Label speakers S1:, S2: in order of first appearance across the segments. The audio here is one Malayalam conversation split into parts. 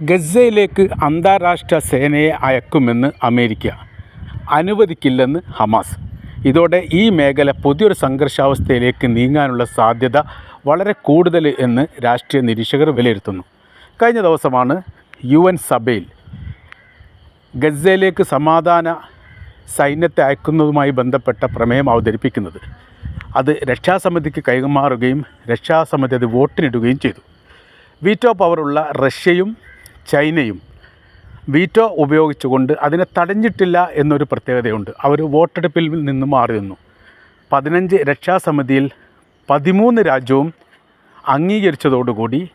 S1: ഗസയിലേക്ക് അന്താരാഷ്ട്ര സേനയെ അയക്കുമെന്ന് അമേരിക്ക അനുവദിക്കില്ലെന്ന് ഹമാസ്. ഇതോടെ ഈ മേഖല പുതിയൊരു സംഘർഷാവസ്ഥയിലേക്ക് നീങ്ങാനുള്ള സാധ്യത വളരെ കൂടുതൽ എന്ന് രാഷ്ട്രീയ നിരീക്ഷകർ വിലയിരുത്തുന്നു. കഴിഞ്ഞ ദിവസമാണ് യു എൻ സഭയിൽ ഗസയിലേക്ക് സമാധാന സൈന്യത്തെ അയക്കുന്നതുമായി ബന്ധപ്പെട്ട പ്രമേയം അവതരിപ്പിക്കുന്നത്. അത് രക്ഷാസമിതിക്ക് കൈമാറുകയും രക്ഷാസമിതി അത് വോട്ടിനിടുകയും ചെയ്തു. വീറ്റോ പവറുള്ള റഷ്യയും ചൈനയും വീറ്റോ ഉപയോഗിച്ചുകൊണ്ട് അതിനെ തടഞ്ഞിട്ടില്ല എന്നൊരു പ്രത്യേകതയുണ്ട്. അവർ വോട്ടെടുപ്പിൽ നിന്ന് മാറി നിന്നു. പതിനഞ്ച് രക്ഷാസമിതിയിൽ പതിമൂന്ന് രാജ്യവും അംഗീകരിച്ചതോടുകൂടി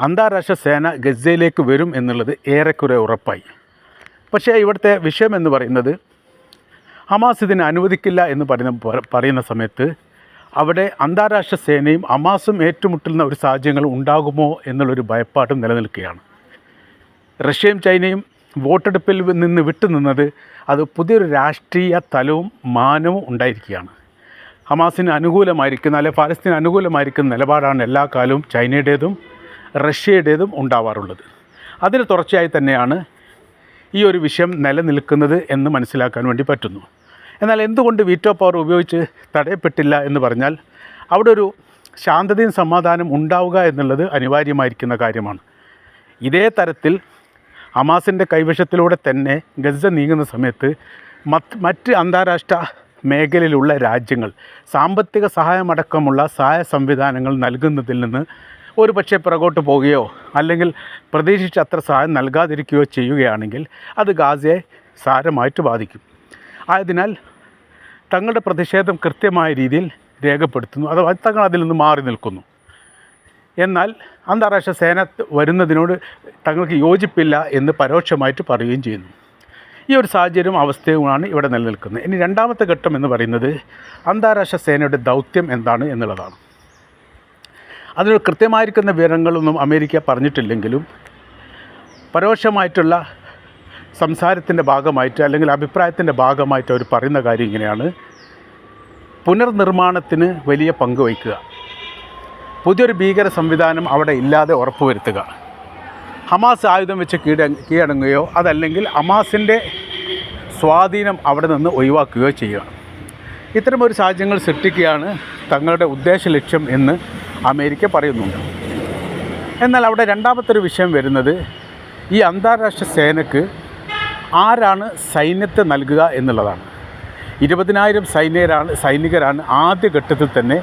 S1: അന്താരാഷ്ട്ര സേന ഗസയിലേക്ക് വരും എന്നുള്ളത് ഏറെക്കുറെ ഉറപ്പായി. പക്ഷേ ഇവിടുത്തെ വിഷയം എന്ന് പറയുന്നത് ഹമാസ് ഇതിനെ അനുവദിക്കില്ല എന്ന് പറയുന്ന പറയുന്ന സമയത്ത് അവിടെ അന്താരാഷ്ട്ര സേനയും അമാസും ഏറ്റുമുട്ടുന്ന ഒരു സാഹചര്യങ്ങൾ ഉണ്ടാകുമോ എന്നുള്ളൊരു ഭയപ്പാടും നിലനിൽക്കുകയാണ്. റഷ്യയും ചൈനയും വോട്ടെടുപ്പിൽ നിന്ന് വിട്ടുനിന്നത് അത് പുതിയൊരു രാഷ്ട്രീയ തലവും മാനവും ഉണ്ടായിരിക്കുകയാണ്. ഹമാസിന് അനുകൂലമായിരിക്കുന്ന അല്ലെ ഫലസ്തീന് അനുകൂലമായിരിക്കുന്ന നിലപാടാണ് എല്ലാ കാലവും ചൈനയുടേതും റഷ്യയുടേതും ഉണ്ടാവാറുള്ളത്. അതിന് തുടർച്ചയായി തന്നെയാണ് ഈ ഒരു വിഷയം നിലനിൽക്കുന്നത് എന്ന് മനസ്സിലാക്കാൻ വേണ്ടി പറ്റുന്നു. എന്നാൽ എന്തുകൊണ്ട് വീറ്റോ പവർ ഉപയോഗിച്ച് തടയപ്പെട്ടില്ല എന്ന് പറഞ്ഞാൽ അവിടെ ഒരു ശാന്തതയും സമാധാനം ഉണ്ടാവുക എന്നുള്ളത് അനിവാര്യമായിരിക്കുന്ന കാര്യമാണ്. ഇതേ തരത്തിൽ ഹമാസിന്റെ കൈവശത്തിലൂടെ തന്നെ ഗസ നീങ്ങുന്ന സമയത്ത് മറ്റ് അന്താരാഷ്ട്ര മേഖലയിലുള്ള രാജ്യങ്ങൾ സാമ്പത്തിക സഹായമടക്കമുള്ള സഹായ സംവിധാനങ്ങൾ നൽകുന്നതിൽ നിന്ന് ഒരു പക്ഷേ പുറകോട്ട് പോവുകയോ അല്ലെങ്കിൽ പ്രതീക്ഷിച്ച അത്ര സഹായം നൽകാതിരിക്കുകയോ ചെയ്യുകയാണെങ്കിൽ അത് ഗാസയെ സാരമായിട്ട് ബാധിക്കും. ആയതിനാൽ തങ്ങളുടെ പ്രതിഷേധം കൃത്യമായ രീതിയിൽ രേഖപ്പെടുത്തുന്നു. അഥവാ തങ്ങൾ അതിൽ നിന്ന് മാറി നിൽക്കുന്നു. എന്നാൽ അന്താരാഷ്ട്ര സേന വരുന്നതിനോട് തങ്ങൾക്ക് യോജിപ്പില്ല എന്ന് പരോക്ഷമായിട്ട് പറയുകയും ചെയ്യുന്നു. ഈ ഒരു സാഹചര്യവും അവസ്ഥയുമാണ് ഇവിടെ നിലനിൽക്കുന്നത്. ഇനി രണ്ടാമത്തെ ഘട്ടം എന്ന് പറയുന്നത് അന്താരാഷ്ട്ര സേനയുടെ ദൗത്യം എന്താണ് എന്നുള്ളതാണ്. അതിന് കൃത്യമായിരിക്കുന്ന വിവരങ്ങളൊന്നും അമേരിക്ക പറഞ്ഞിട്ടില്ലെങ്കിലും പരോക്ഷമായിട്ടുള്ള സംസാരത്തിന്റെ ഭാഗമായിട്ട് അല്ലെങ്കിൽ അഭിപ്രായത്തിന്റെ ഭാഗമായിട്ട് അവർ പറയുന്ന കാര്യം ഇങ്ങനെയാണ്. പുനർനിർമ്മാണത്തിന് വലിയ പങ്ക് വഹിക്കുക. പുതിയൊരു ഭീകര സംവിധാനം അവിടെ ഇല്ലാതെ ഉറപ്പുവരുത്തുക ഹമാസ് ആയുധം വെച്ച് കീഴ കീഴടങ്ങുകയോ അതല്ലെങ്കിൽ ഹമാസിന്റെ സ്വാധീനം അവിടെ നിന്ന് ഒഴിവാക്കുകയോ ചെയ്യുക. ഇത്തരമൊരു സാഹചര്യങ്ങൾ സൃഷ്ടിക്കുകയാണ് തങ്ങളുടെ ഉദ്ദേശ ലക്ഷ്യം എന്ന് അമേരിക്ക പറയുന്നുണ്ട്. എന്നാൽ അവിടെ രണ്ടാമത്തൊരു വിഷയം വരുന്നത് ഈ അന്താരാഷ്ട്ര സേനക്ക് ആരാണ് സൈന്യത്തെ നൽകുക എന്നുള്ളതാണ്. ഇരുപതിനായിരം സൈനികരാണ് ആദ്യ ഘട്ടത്തിൽ തന്നെ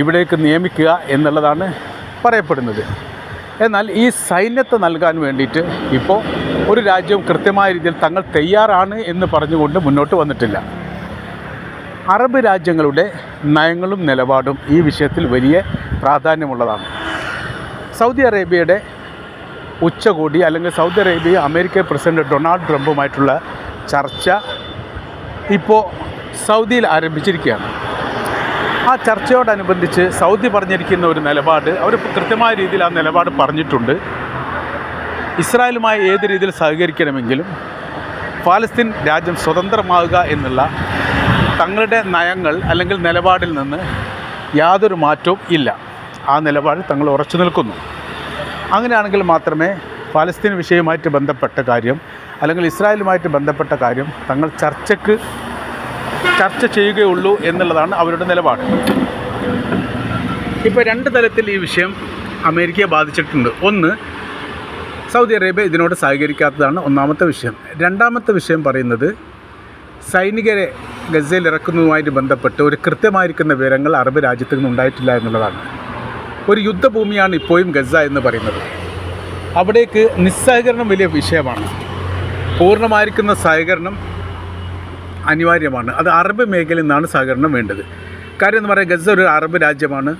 S1: ഇവിടേക്ക് നിയമിക്കുക എന്നുള്ളതാണ് പറയപ്പെടുന്നത്. എന്നാൽ ഈ സൈന്യത്തെ നൽകാൻ വേണ്ടിയിട്ട് ഇപ്പോൾ ഒരു രാജ്യവും കൃത്യമായ രീതിയിൽ തങ്ങൾ തയ്യാറാണ് എന്ന് പറഞ്ഞുകൊണ്ട് മുന്നോട്ട് വന്നിട്ടില്ല. അറബ് രാജ്യങ്ങളുടെ നയങ്ങളും നിലപാടും ഈ വിഷയത്തിൽ വലിയ പ്രാധാന്യമുള്ളതാണ്. സൗദി അറേബ്യയുടെ ഉച്ചകോടി അല്ലെങ്കിൽ Saudi Arabia American president Donald ട്രംപുമായിട്ടുള്ള ചർച്ച ഇപ്പോൾ സൗദിയിൽ ആരംഭിച്ചിരിക്കുകയാണ്. ആ ചർച്ചയോടനുബന്ധിച്ച് സൗദി പറഞ്ഞിരിക്കുന്ന ഒരു നിലപാട് അവർ കൃത്യമായ രീതിയിൽ ആ നിലപാട് പറഞ്ഞിട്ടുണ്ട്. ഇസ്രായേലുമായി ഏത് രീതിയിൽ സഹകരിക്കണമെങ്കിലും പാലസ്തീൻ രാജ്യം സ്വതന്ത്രമാവുക എന്നുള്ള തങ്ങളുടെ നയങ്ങൾ അല്ലെങ്കിൽ നിലപാടിൽ നിന്ന് യാതൊരു മാറ്റവും ഇല്ല. ആ നിലപാട് തങ്ങൾ ഉറച്ചു നിൽക്കുന്നു. അങ്ങനെയാണെങ്കിൽ മാത്രമേ ഫലസ്തീൻ വിഷയവുമായിട്ട് ബന്ധപ്പെട്ട കാര്യം അല്ലെങ്കിൽ ഇസ്രായേലുമായിട്ട് ബന്ധപ്പെട്ട കാര്യം തങ്ങൾ ചർച്ചയ്ക്ക് ചർച്ച ചെയ്യുകയുള്ളൂ എന്നുള്ളതാണ് അവരുടെ നിലപാട്. ഇപ്പോൾ രണ്ട് തലത്തിൽ ഈ വിഷയം അമേരിക്കയെ ബാധിച്ചിട്ടുണ്ട്. ഒന്ന് സൗദി അറേബ്യ ഇതിനോട് സഹകരിക്കാത്തതാണ് ഒന്നാമത്തെ വിഷയം. രണ്ടാമത്തെ വിഷയം പറയുന്നത് സൈനികരെ ഗസയിൽ ഇറക്കുന്നതുമായിട്ട് ബന്ധപ്പെട്ട് ഒരു കൃത്യമായിരിക്കുന്ന വിവരങ്ങൾ അറബ് രാജ്യത്തു നിന്ന് ഉണ്ടായിട്ടില്ല എന്നുള്ളതാണ്. ഒരു യുദ്ധഭൂമിയാണ് ഇപ്പോഴും ഗസ എന്ന് പറയുന്നത്. അവിടേക്ക് നിസ്സഹകരണം വലിയ വിഷയമാണ്. പൂർണമായിരിക്കുന്ന സഹകരണം അനിവാര്യമാണ്. അത് അറബ് മേഖലയിൽ നിന്നാണ് സഹകരണം വേണ്ടത്. കാര്യം എന്ന് പറയാൻ ഗസ ഒരു അറബ് രാജ്യമാണ്.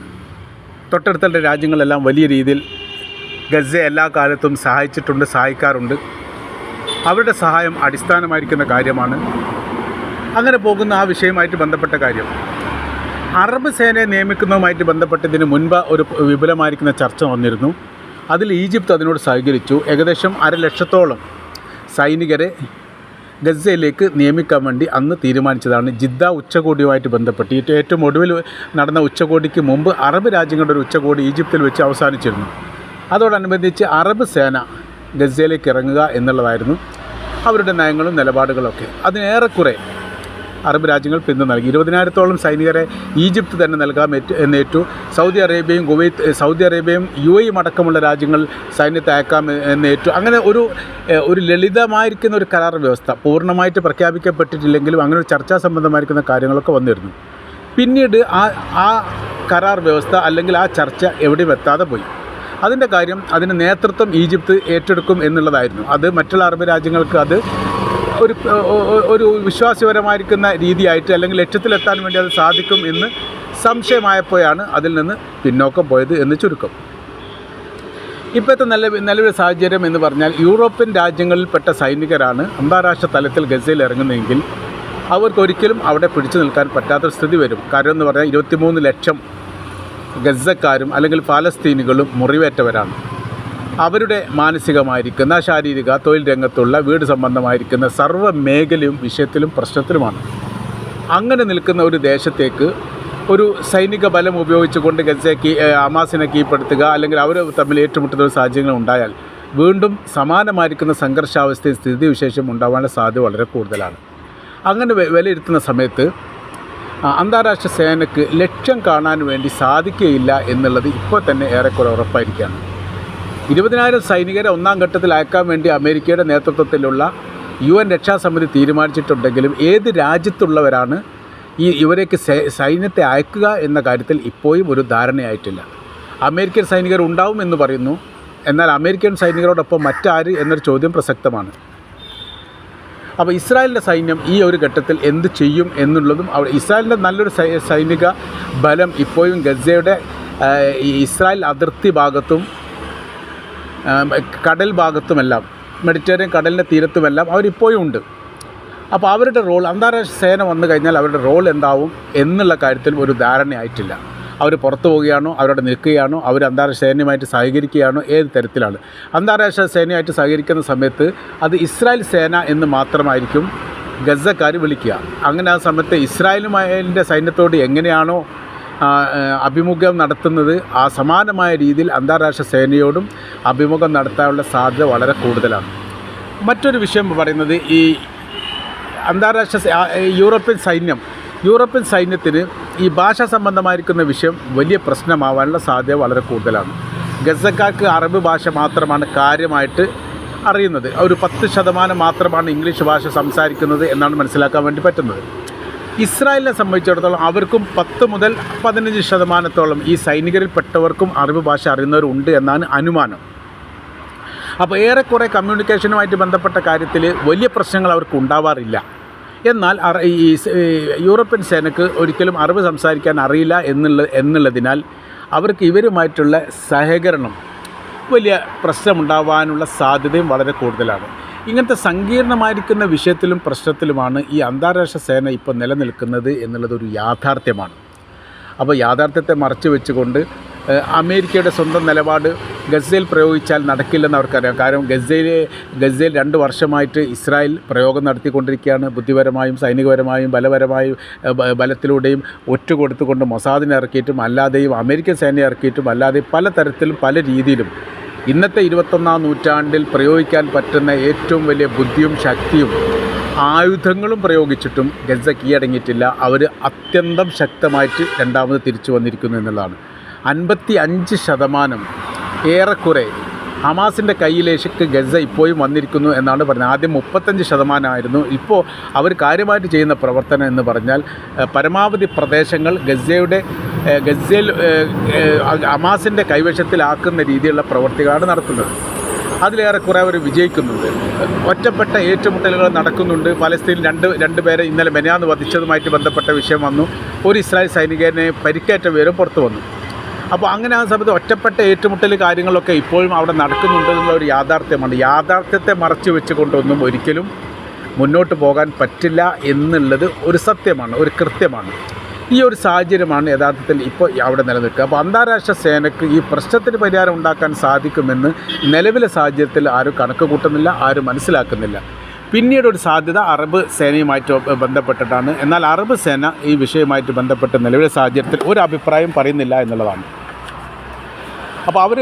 S1: തൊട്ടടുത്തുള്ള രാജ്യങ്ങളെല്ലാം വലിയ രീതിയിൽ ഗസയെ എല്ലാ കാലത്തും സഹായിച്ചിട്ടുണ്ട് സഹായിക്കാറുണ്ട്. അവരുടെ സഹായം അടിസ്ഥാനമായിരിക്കുന്ന കാര്യമാണ്. അങ്ങനെ പോകുന്ന ആ വിഷയമായിട്ട് ബന്ധപ്പെട്ട കാര്യം. അറബ് സേനയെ നിയമിക്കുന്നതുമായിട്ട് ബന്ധപ്പെട്ട് ഇതിന് മുൻപ് ഒരു വിപുലമായിരിക്കുന്ന ചർച്ച വന്നിരുന്നു. അതിൽ ഈജിപ്ത് അതിനോട് സഹകരിച്ചു. ഏകദേശം അര ലക്ഷത്തോളം സൈനികരെ ഗസയിലേക്ക് നിയമിക്കാൻ വേണ്ടി അന്ന് തീരുമാനിച്ചതാണ് ജിദ്ദ ഉച്ചകോടിയുമായിട്ട് ബന്ധപ്പെട്ട്. ഏറ്റവും ഒടുവിൽ നടന്ന ഉച്ചകോടിക്ക് മുമ്പ് അറബ് രാജ്യങ്ങളുടെ ഒരു ഉച്ചകോടി ഈജിപ്തിൽ വെച്ച് അവസാനിച്ചിരുന്നു. അതോടനുബന്ധിച്ച് അറബ് സേന ഗസയിലേക്ക് ഇറങ്ങുക എന്നുള്ളതായിരുന്നു അവരുടെ നയങ്ങളും നിലപാടുകളൊക്കെ. അതിനേറെക്കുറെ അറബ് രാജ്യങ്ങൾ പിന്തുണ നൽകി. ഇരുപതിനായിരത്തോളം സൈനികരെ ഈജിപ്ത് തന്നെ ഏറ്റു എന്നേറ്റു സൗദി അറേബ്യയും കുവൈത്ത് സൗദി അറേബ്യയും യു എയും അടക്കമുള്ള രാജ്യങ്ങൾ സൈന്യത്തെ അയക്കാം എന്നേറ്റു അങ്ങനെ ഒരു ഒരു ലളിതമായിരിക്കുന്ന ഒരു കരാർ വ്യവസ്ഥ പൂർണമായിട്ട് പ്രഖ്യാപിക്കപ്പെട്ടിട്ടില്ലെങ്കിലും അങ്ങനെ ഒരു ചർച്ചാ സംബന്ധമായിരിക്കുന്ന കാര്യങ്ങളൊക്കെ വന്നിരുന്നു. പിന്നീട് ആ ആ കരാർ വ്യവസ്ഥ അല്ലെങ്കിൽ ആ ചർച്ച എവിടെയും എത്താതെ പോയി. അതിന്റെ കാര്യം അതിന് നേതൃത്വം ഈജിപ്ത് ഏറ്റെടുക്കും എന്നുള്ളതായിരുന്നു. അത് മറ്റുള്ള അറബ് രാജ്യങ്ങൾക്ക് അത് ഒരു ഒരു വിശ്വാസപരമായിരിക്കുന്ന രീതിയായിട്ട് അല്ലെങ്കിൽ ലക്ഷ്യത്തിലെത്താൻ വേണ്ടി അത് സാധിക്കും എന്ന് സംശയമായപ്പോഴാണ് അതിൽ നിന്ന് പിന്നോക്കം പോയത് എന്ന് ചുരുക്കം. ഇപ്പോഴത്തെ നല്ല നിലവിലെ സാഹചര്യം എന്ന് പറഞ്ഞാൽ യൂറോപ്യൻ രാജ്യങ്ങളിൽപ്പെട്ട സൈനികരാണ് അന്താരാഷ്ട്ര തലത്തിൽ ഗസയിൽ ഇറങ്ങുന്നതെങ്കിൽ അവർക്കൊരിക്കലും അവിടെ പിടിച്ചു നിൽക്കാൻ പറ്റാത്ത സ്ഥിതി വരും. കാരണം എന്ന് പറഞ്ഞാൽ ഇരുപത്തിമൂന്ന് ലക്ഷം ഗസക്കാരും അല്ലെങ്കിൽ പാലസ്തീനികളും മുറിവേറ്റവരാണ്. അവരുടെ മാനസികമായിരിക്കുന്ന ശാരീരിക തൊഴിൽ രംഗത്തുള്ള വീട് സംബന്ധമായിരിക്കുന്ന സർവ മേഖലയും വിഷയത്തിലും പ്രശ്നത്തിലുമാണ്. അങ്ങനെ നിൽക്കുന്ന ഒരു ദേശത്തേക്ക് ഒരു സൈനിക ബലം ഉപയോഗിച്ചുകൊണ്ട് ഗസയെ അമാസിനെ കീഴ്പ്പെടുത്തുക അല്ലെങ്കിൽ അവർ തമ്മിൽ ഏറ്റുമുട്ടുന്ന ഒരു സാഹചര്യങ്ങൾ ഉണ്ടായാൽ വീണ്ടും സമാനമായിരിക്കുന്ന സംഘർഷാവസ്ഥയിൽ സ്ഥിതിവിശേഷം ഉണ്ടാവാനുള്ള സാധ്യത വളരെ കൂടുതലാണ്. അങ്ങനെ വിലയിരുത്തുന്ന സമയത്ത് അന്താരാഷ്ട്ര സേനയ്ക്ക് ലക്ഷ്യം കാണാൻ വേണ്ടി സാധിക്കുകയില്ല എന്നുള്ളത് ഇപ്പോൾ തന്നെ ഏറെക്കുറെ ഉറപ്പായിരിക്കുകയാണ്. ഇരുപതിനായിരം സൈനികരെ ഒന്നാം ഘട്ടത്തിൽ അയക്കാൻ വേണ്ടി അമേരിക്കയുടെ നേതൃത്വത്തിലുള്ള യു എൻ രക്ഷാസമിതി തീരുമാനിച്ചിട്ടുണ്ടെങ്കിലും ഏത് രാജ്യത്തുള്ളവരാണ് ഈ ഇവരേക്ക് സൈന്യത്തെ അയക്കുക എന്ന കാര്യത്തിൽ ഇപ്പോഴും ഒരു ധാരണയായിട്ടില്ല. അമേരിക്കൻ സൈനികർ ഉണ്ടാവും എന്ന് പറയുന്നു. എന്നാൽ അമേരിക്കൻ സൈനികരോടൊപ്പം മറ്റാര് എന്നൊരു ചോദ്യം പ്രസക്തമാണ്. അപ്പോൾ ഇസ്രായേലിന്റെ സൈന്യം ഈ ഒരു ഘട്ടത്തിൽ എന്ത് ചെയ്യും എന്നുള്ളതും അവിടെ ഇസ്രായേലിന്റെ നല്ലൊരു സൈനിക ബലം ഇപ്പോഴും ഗസയുടെ ഇസ്രായേൽ അതിർത്തി ഭാഗത്തും കടൽ ഭാഗത്തുമെല്ലാം മെഡിറ്ററേനിയൻ കടലിന്റെ തീരത്തുമെല്ലാം അവരിപ്പോഴും ഉണ്ട്. അപ്പോൾ അവരുടെ റോൾ അന്താരാഷ്ട്ര സേന വന്നു കഴിഞ്ഞാൽ അവരുടെ റോൾ എന്താവും എന്നുള്ള കാര്യത്തിൽ ഒരു ധാരണയായിട്ടില്ല. അവർ പുറത്തു പോവുകയാണോ അവരവിടെ നിൽക്കുകയാണോ അവർ അന്താരാഷ്ട്ര സേനയുമായിട്ട് സഹകരിക്കുകയാണോ ഏത് തരത്തിലാണ്? അന്താരാഷ്ട്ര സേനയായിട്ട് സഹകരിക്കുന്ന സമയത്ത് അത് ഇസ്രായേൽ സേന എന്ന് മാത്രമായിരിക്കും ഗസക്കാർ വിളിക്കുക. അങ്ങനെ ആ സമയത്ത് ഇസ്രായേലുമായതിന്റെ സൈന്യത്തോട് എങ്ങനെയാണോ അഭിമുഖം നടത്തുന്നത് ആ സമാനമായ രീതിയിൽ അന്താരാഷ്ട്ര സേനയോടും അഭിമുഖം നടത്താനുള്ള സാധ്യത വളരെ കൂടുതലാണ്. മറ്റൊരു വിഷയം പറയുന്നത് ഈ അന്താരാഷ്ട്ര യൂറോപ്യൻ സൈന്യം യൂറോപ്യൻ സൈന്യത്തിന് ഈ ഭാഷ സംബന്ധമായിരിക്കുന്ന വിഷയം വലിയ പ്രശ്നമാവാനുള്ള സാധ്യത വളരെ കൂടുതലാണ്. ഗസക്കാർക്ക് അറബ് ഭാഷ മാത്രമാണ് കാര്യമായിട്ട് അറിയുന്നത്. ഒരു പത്ത് ശതമാനം മാത്രമാണ് ഇംഗ്ലീഷ് ഭാഷ സംസാരിക്കുന്നത് എന്നാണ് മനസ്സിലാക്കാൻ വേണ്ടി പറ്റുന്നത്. ഇസ്രായേലിനെ സംബന്ധിച്ചിടത്തോളം അവർക്കും പത്ത് മുതൽ പതിനഞ്ച് ശതമാനത്തോളം ഈ സൈനികരിൽപ്പെട്ടവർക്കും അറിവ് ഭാഷ അറിയുന്നവരുണ്ട് എന്നാണ് അനുമാനം. അപ്പോൾ ഏറെക്കുറെ കമ്മ്യൂണിക്കേഷനുമായിട്ട് ബന്ധപ്പെട്ട കാര്യത്തിൽ വലിയ പ്രശ്നങ്ങൾ അവർക്ക് ഉണ്ടാവാറില്ല. എന്നാൽ ഈ യൂറോപ്യൻ സേനക്ക് ഒരിക്കലും അറിവ് സംസാരിക്കാൻ അറിയില്ല എന്നുള്ള എന്നുള്ളതിനാൽ അവർക്ക് ഇവരുമായിട്ടുള്ള സഹകരണം വലിയ പ്രശ്നമുണ്ടാവാനുള്ള സാധ്യതയും വളരെ കൂടുതലാണ്. ഇങ്ങനത്തെ സങ്കീർണമായിരിക്കുന്ന വിഷയത്തിലും പ്രശ്നത്തിലുമാണ് ഈ അന്താരാഷ്ട്ര സേന ഇപ്പോൾ നിലനിൽക്കുന്നത് എന്നുള്ളതൊരു യാഥാർത്ഥ്യമാണ്. അപ്പോൾ യാഥാർത്ഥ്യത്തെ മറച്ചു വെച്ചുകൊണ്ട് അമേരിക്കയുടെ സ്വന്തം നിലപാട് ഗസയിൽ പ്രയോഗിച്ചാൽ നടക്കില്ലെന്ന് അവർക്കറിയാം. കാരണം ഗസയിലെ ഗസയിൽ രണ്ട് വർഷമായിട്ട് ഇസ്രായേൽ പ്രയോഗം നടത്തിക്കൊണ്ടിരിക്കുകയാണ്. ബുദ്ധിപരമായും സൈനികപരമായും ബലപരമായും ബലത്തിലൂടെയും ഒറ്റ കൊടുത്തുകൊണ്ട് മൊസാദിനെ ഇറക്കിയിട്ടും അല്ലാതെയും അമേരിക്കൻ സേനയെ ഇറക്കിയിട്ടും അല്ലാതെയും പല തരത്തിലും പല രീതിയിലും ഇന്നത്തെ ഇരുപത്തൊന്നാം നൂറ്റാണ്ടിൽ പ്രയോഗിക്കാൻ പറ്റുന്ന ഏറ്റവും വലിയ ബുദ്ധിയും ശക്തിയും ആയുധങ്ങളും പ്രയോഗിച്ചിട്ടും ഗസ കീഴടങ്ങിയിട്ടില്ല അവർ അത്യന്തം ശക്തമായിട്ട് രണ്ടാമത് തിരിച്ചു വന്നിരിക്കുന്നു എന്നുള്ളതാണ്. അൻപത്തി അഞ്ച് ശതമാനം ഏറെക്കുറെ ഹമാസിന്റെ കയ്യിലേക്ക് ഗസ ഇപ്പോഴും വന്നിരിക്കുന്നു എന്നാണ് പറഞ്ഞത്. ആദ്യം മുപ്പത്തഞ്ച് ശതമാനമായിരുന്നു. ഇപ്പോൾ അവർ കാര്യമായിട്ട് ചെയ്യുന്ന പ്രവർത്തനം എന്ന് പറഞ്ഞാൽ പരമാവധി പ്രദേശങ്ങൾ ഗസയുടെ ഗസയിൽ ഹമാസിന്റെ കൈവശത്തിലാക്കുന്ന രീതിയിലുള്ള പ്രവർത്തികളാണ് നടത്തുന്നത്. അതിലേറെക്കുറെ അവർ വിജയിക്കുന്നുണ്ട്. ഒറ്റപ്പെട്ട ഏറ്റുമുട്ടലുകൾ നടക്കുന്നുണ്ട്. പലസ്തീൻ രണ്ട് രണ്ട് പേരെ ഇന്നലെ മെനയാന്ന് വധിച്ചതുമായിട്ട് ബന്ധപ്പെട്ട വിഷയം വന്നു. ഒരു ഇസ്രായേൽ സൈനികനെ പരിക്കേറ്റ വിവരം പുറത്തു വന്നു. അപ്പോൾ അങ്ങനെ ആ സമയത്ത് ഒറ്റപ്പെട്ട ഏറ്റുമുട്ടൽ കാര്യങ്ങളൊക്കെ ഇപ്പോഴും അവിടെ നടക്കുന്നുണ്ട് എന്നുള്ള ഒരു യാഥാർത്ഥ്യമാണ്. യാഥാർത്ഥ്യത്തെ മറച്ചു വെച്ചുകൊണ്ടൊന്നും ഒരിക്കലും മുന്നോട്ട് പോകാൻ പറ്റില്ല എന്നുള്ളത് ഒരു സത്യമാണ് ഒരു കൃത്യമാണ്. ഈ ഒരു സാഹചര്യമാണ് യഥാർത്ഥത്തിൽ ഇപ്പോൾ അവിടെ നിലനിൽക്കുക. അപ്പോൾ അന്താരാഷ്ട്ര സേനയ്ക്ക് ഈ പ്രശ്നത്തിന് പരിഹാരം ഉണ്ടാക്കാൻ സാധിക്കുമെന്ന് നിലവിലെ സാഹചര്യത്തിൽ ആരും കണക്ക് കൂട്ടുന്നില്ല ആരും മനസ്സിലാക്കുന്നില്ല. പിന്നീട് ഒരു സാധ്യത അറബ് സേനയുമായിട്ട് ബന്ധപ്പെട്ടിട്ടാണ്. എന്നാൽ അറബ് സേന ഈ വിഷയവുമായിട്ട് ബന്ധപ്പെട്ട് നിലവിലെ സാഹചര്യത്തിൽ ഒരു അഭിപ്രായം പറയുന്നില്ല എന്നുള്ളതാണ്. അപ്പോൾ അവർ